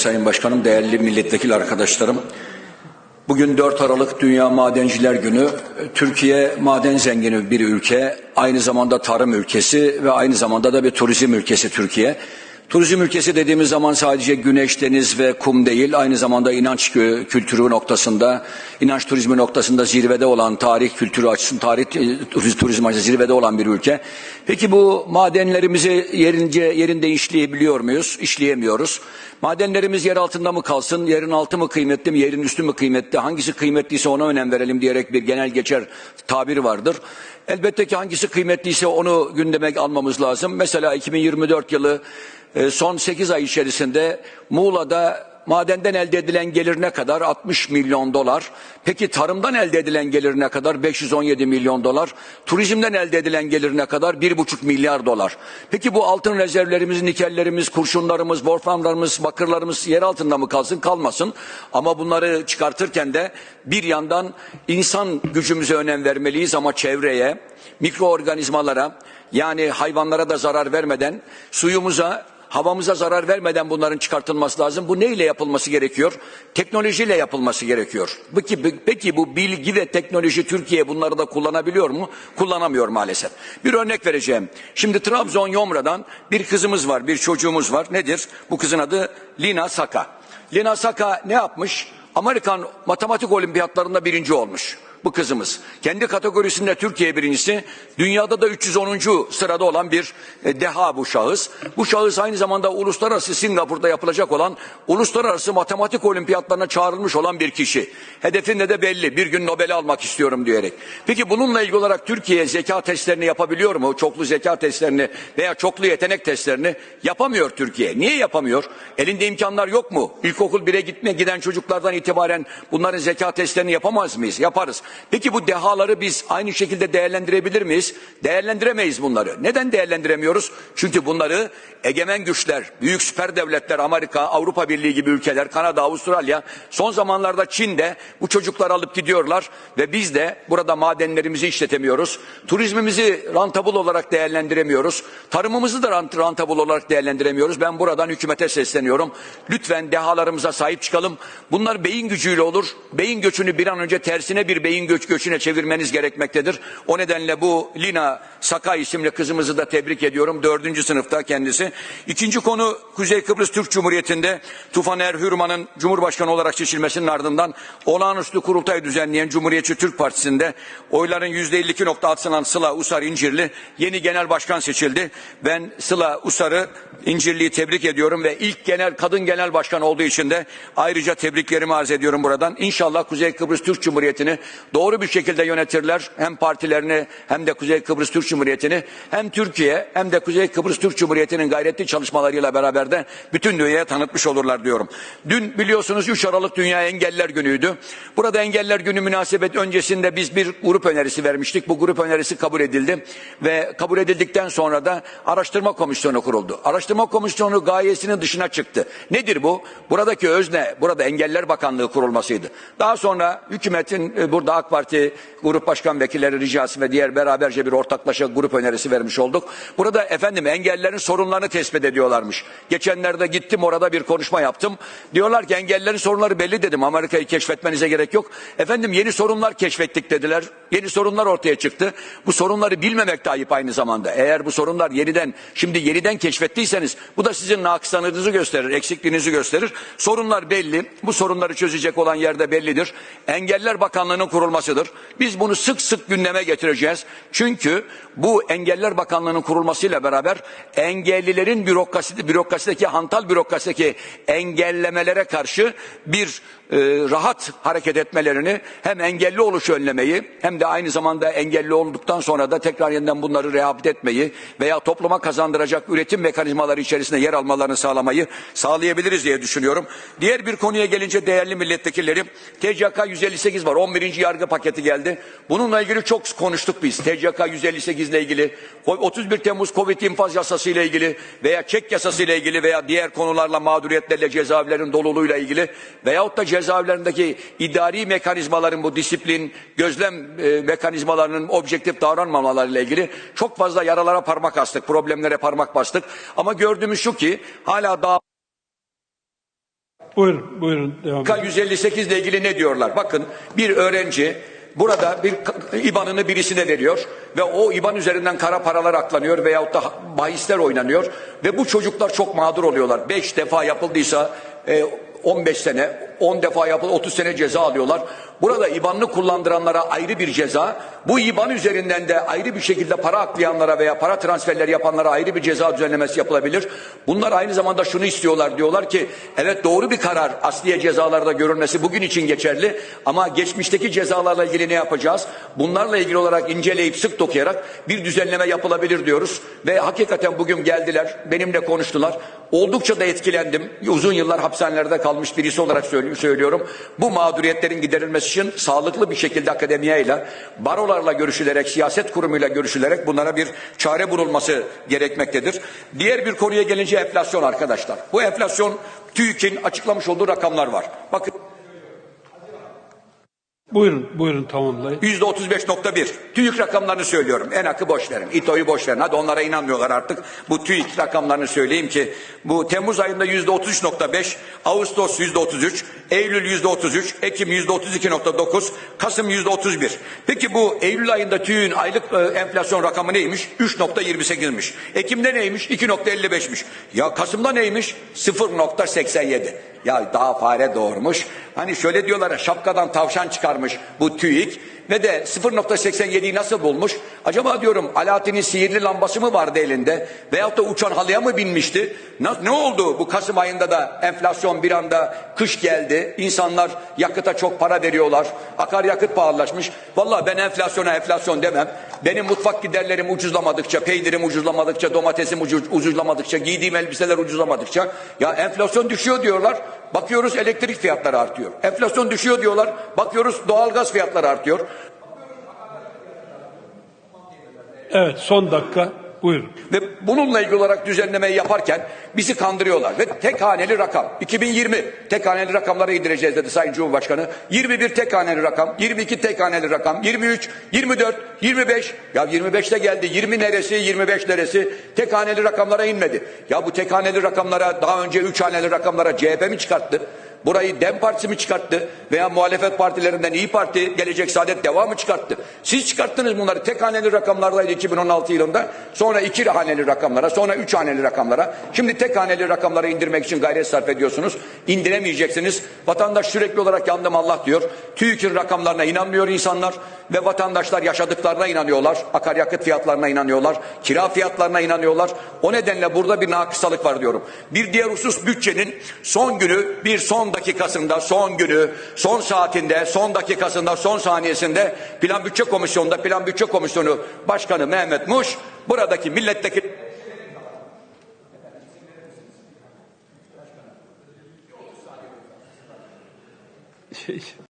Sayın Başkanım, değerli milletvekili arkadaşlarım. Bugün 4 Aralık Dünya Madenciler Günü. Türkiye maden zengini bir ülke, aynı zamanda tarım ülkesi ve aynı zamanda da bir turizm ülkesi Türkiye. Turizm ülkesi dediğimiz zaman sadece güneş, deniz ve kum değil, aynı zamanda inanç kü- kültürü noktasında, inanç turizmi noktasında zirvede olan, tarih kültürü açısından, tarih e, turiz- turizm açısından zirvede olan bir ülke. Peki bu madenlerimizi yerince yerinde işleyebiliyor muyuz? İşleyemiyoruz. Madenlerimiz yer altında mı kalsın, yerin altı mı kıymetli mi, yerin üstü mü kıymetli, hangisi kıymetliyse ona önem verelim diyerek bir genel geçer tabir vardır. Elbette ki hangisi kıymetliyse onu gündeme almamız lazım. Mesela 2024 yılı son 8 ay içerisinde Muğla'da madenden elde edilen gelir ne kadar? 60 milyon dolar. Peki tarımdan elde edilen gelir ne kadar? 517 milyon dolar. Turizmden elde edilen gelir ne kadar? 1,5 milyar dolar. Peki bu altın rezervlerimiz, nikellerimiz, kurşunlarımız, wolframlarımız, bakırlarımız yer altında mı kalsın? Kalmasın. Ama bunları çıkartırken de bir yandan insan gücümüze önem vermeliyiz ama çevreye, mikroorganizmalara yani hayvanlara da zarar vermeden suyumuza havamıza zarar vermeden bunların çıkartılması lazım. Bu neyle yapılması gerekiyor? Teknolojiyle yapılması gerekiyor. Peki, peki bu bilgi ve teknoloji Türkiye bunları da kullanabiliyor mu? Kullanamıyor maalesef. Bir örnek vereceğim. Şimdi Trabzon Yomra'dan bir kızımız var, bir çocuğumuz var. Nedir? Bu kızın adı Lina Saka. Lina Saka ne yapmış? Amerikan matematik olimpiyatlarında birinci olmuş bu kızımız. Kendi kategorisinde Türkiye birincisi, dünyada da 310. sırada olan bir e, deha bu şahıs. Bu şahıs aynı zamanda uluslararası Singapur'da yapılacak olan uluslararası matematik olimpiyatlarına çağrılmış olan bir kişi. Hedefinde de belli. Bir gün Nobel'i almak istiyorum diyerek. Peki bununla ilgili olarak Türkiye zeka testlerini yapabiliyor mu? Çoklu zeka testlerini veya çoklu yetenek testlerini yapamıyor Türkiye. Niye yapamıyor? Elinde imkanlar yok mu? İlkokul 1'e gitmeye giden çocuklardan itibaren bunların zeka testlerini yapamaz mıyız? Yaparız. Peki bu dehaları biz aynı şekilde değerlendirebilir miyiz? Değerlendiremeyiz bunları. Neden değerlendiremiyoruz? Çünkü bunları egemen güçler, büyük süper devletler, Amerika, Avrupa Birliği gibi ülkeler, Kanada, Avustralya, son zamanlarda Çin'de bu çocuklar alıp gidiyorlar ve biz de burada madenlerimizi işletemiyoruz. Turizmimizi rantabul olarak değerlendiremiyoruz. Tarımımızı da rant- rantabul olarak değerlendiremiyoruz. Ben buradan hükümete sesleniyorum. Lütfen dehalarımıza sahip çıkalım. Bunlar beyin gücüyle olur. Beyin göçünü bir an önce tersine bir beyin göç göçüne çevirmeniz gerekmektedir. O nedenle bu Lina Saka isimli kızımızı da tebrik ediyorum. Dördüncü sınıfta kendisi. İkinci konu Kuzey Kıbrıs Türk Cumhuriyeti'nde Tufaner Hürman'ın Cumhurbaşkanı olarak seçilmesinin ardından olağanüstü kurultay düzenleyen Cumhuriyetçi Türk Partisi'nde oyların yüzde 52.6'sından Sıla Usar İncirli yeni genel başkan seçildi. Ben Sıla Usar'ı İncirli'yi tebrik ediyorum ve ilk genel kadın genel başkan olduğu için de ayrıca tebriklerimi arz ediyorum buradan. İnşallah Kuzey Kıbrıs Türk Cumhuriyeti'ni doğru bir şekilde yönetirler. Hem partilerini hem de Kuzey Kıbrıs Türk Cumhuriyeti'ni hem Türkiye hem de Kuzey Kıbrıs Türk Cumhuriyeti'nin gayretli çalışmalarıyla beraber de bütün dünyaya tanıtmış olurlar diyorum. Dün biliyorsunuz 3 Aralık Dünya Engeller Günü'ydü. Burada Engeller Günü münasebet öncesinde biz bir grup önerisi vermiştik. Bu grup önerisi kabul edildi ve kabul edildikten sonra da araştırma komisyonu kuruldu. Araştırma komisyonu gayesinin dışına çıktı. Nedir bu? Buradaki özne, burada Engeller Bakanlığı kurulmasıydı. Daha sonra hükümetin e, burada AK Parti grup başkan vekilleri ricası ve diğer beraberce bir ortaklaşa grup önerisi vermiş olduk. Burada efendim engellerin sorunlarını tespit ediyorlarmış. Geçenlerde gittim orada bir konuşma yaptım. Diyorlar ki engellerin sorunları belli dedim. Amerika'yı keşfetmenize gerek yok. Efendim yeni sorunlar keşfettik dediler. Yeni sorunlar ortaya çıktı. Bu sorunları bilmemek de ayıp aynı zamanda. Eğer bu sorunlar yeniden şimdi yeniden keşfettiyseniz bu da sizin nakısanınızı gösterir, eksikliğinizi gösterir. Sorunlar belli. Bu sorunları çözecek olan yerde bellidir. Engeller Bakanlığı'nın kurulmasıdır. Biz bunu sık sık gündeme getireceğiz. Çünkü bu Engeller Bakanlığı'nın kurulmasıyla beraber engellilerin bürokrasi, bürokrasideki hantal bürokrasideki engellemelere karşı bir e, rahat hareket etmelerini hem engelli oluşu önlemeyi hem de aynı zamanda engelli olduktan sonra da tekrar yeniden bunları rehabilite etmeyi veya topluma kazandıracak üretim mekanizmaları içerisinde yer almalarını sağlamayı sağlayabiliriz diye düşünüyorum. Diğer bir konuya gelince değerli milletvekilleri TCK 158 var. 11. yargı paketi geldi. Bununla ilgili çok konuştuk biz. TCK 158 ile ilgili 31 Temmuz Covid infaz yasası ile ilgili veya çek yasası ile ilgili veya diğer konularla mağduriyetlerle cezaevlerin doluluğuyla ilgili veyahut da cezaevlerindeki idari mekanizmaların bu disiplin, gözlem e, mekanizmalarının objektif davranmamalarıyla ilgili çok fazla yaralara parmak astık, problemlere parmak bastık. Ama gördüğümüz şu ki hala daha Buyurun, buyurun devam edin. 158 ile ilgili ne diyorlar? Bakın bir öğrenci burada bir IBAN'ını birisine veriyor ve o IBAN üzerinden kara paralar aklanıyor veyahut da bahisler oynanıyor ve bu çocuklar çok mağdur oluyorlar. 5 defa yapıldıysa e, 15 sene, 10 defa yapıldı 30 sene ceza alıyorlar. Burada IBAN'ını kullandıranlara ayrı bir ceza, bu IBAN üzerinden de ayrı bir şekilde para aklayanlara veya para transferleri yapanlara ayrı bir ceza düzenlemesi yapılabilir. Bunlar aynı zamanda şunu istiyorlar diyorlar ki evet doğru bir karar asliye cezalarda görülmesi bugün için geçerli ama geçmişteki cezalarla ilgili ne yapacağız? Bunlarla ilgili olarak inceleyip sık dokuyarak bir düzenleme yapılabilir diyoruz ve hakikaten bugün geldiler benimle konuştular. Oldukça da etkilendim. Uzun yıllar hapishanelerde kalmış birisi olarak söylü- söylüyorum. Bu mağduriyetlerin giderilmesi için sağlıklı bir şekilde akademiyeyle, barolarla görüşülerek, siyaset kurumuyla görüşülerek bunlara bir çare bulunması gerekmektedir. Diğer bir konuya gelince enflasyon arkadaşlar. Bu enflasyon TÜİK'in açıklamış olduğu rakamlar var. Bakın Buyurun, buyurun tamamlayın. Yüzde 35.1. TÜİK rakamlarını söylüyorum. Enak'ı boş verin. İTO'yu boş verin. Hadi onlara inanmıyorlar artık. Bu TÜİK rakamlarını söyleyeyim ki bu Temmuz ayında yüzde 33.5, Ağustos yüzde 33, Eylül yüzde 33, Ekim yüzde 32.9, Kasım yüzde 31. Peki bu Eylül ayında TÜİK'in aylık e, enflasyon rakamı neymiş? 3.28'miş. Ekim'de neymiş? 2.55'miş. Ya Kasım'da neymiş? 0.87. Ya daha fare doğurmuş. Hani şöyle diyorlar şapkadan tavşan çıkarmış bu TÜİK ve de 0.87'yi nasıl bulmuş? Acaba diyorum Alaaddin'in sihirli lambası mı vardı elinde? Veyahut da uçan halıya mı binmişti? Ne oldu bu Kasım ayında da enflasyon bir anda kış geldi. İnsanlar yakıta çok para veriyorlar. Akaryakıt pahalılaşmış. Vallahi ben enflasyona enflasyon demem. Benim mutfak giderlerim ucuzlamadıkça, peynirim ucuzlamadıkça, domatesim ucuz, ucuzlamadıkça, giydiğim elbiseler ucuzlamadıkça ya enflasyon düşüyor diyorlar. Bakıyoruz elektrik fiyatları artıyor. Enflasyon düşüyor diyorlar. Bakıyoruz doğalgaz fiyatları artıyor. Evet, son dakika. Buyurun. Ve bununla ilgili olarak düzenlemeyi yaparken bizi kandırıyorlar. Ve tek haneli rakam. 2020 tek haneli rakamlara indireceğiz dedi Sayın Cumhurbaşkanı. 21 tek haneli rakam. 22 tek haneli rakam. 23, 24, 25. Ya 25 de geldi. 20 neresi, 25 neresi? Tek haneli rakamlara inmedi. Ya bu tek haneli rakamlara daha önce 3 haneli rakamlara CHP mi çıkarttı? Burayı DEM Partisi mi çıkarttı? Veya muhalefet partilerinden İyi Parti, Gelecek Saadet devamı çıkarttı. Siz çıkarttınız bunları. Tek haneli rakamlardaydı 2016 yılında. Sonra iki haneli rakamlara, sonra üç haneli rakamlara. Şimdi tek haneli rakamlara indirmek için gayret sarf ediyorsunuz. İndiremeyeceksiniz. Vatandaş sürekli olarak yandım Allah diyor. TÜİK'in rakamlarına inanmıyor insanlar. Ve vatandaşlar yaşadıklarına inanıyorlar. Akaryakıt fiyatlarına inanıyorlar. Kira fiyatlarına inanıyorlar. O nedenle burada bir nakısalık var diyorum. Bir diğer husus bütçenin son günü bir son dakikasında, son günü, son saatinde, son dakikasında, son saniyesinde Plan Bütçe Komisyonu'nda Plan Bütçe Komisyonu Başkanı Mehmet Muş buradaki milletteki mutig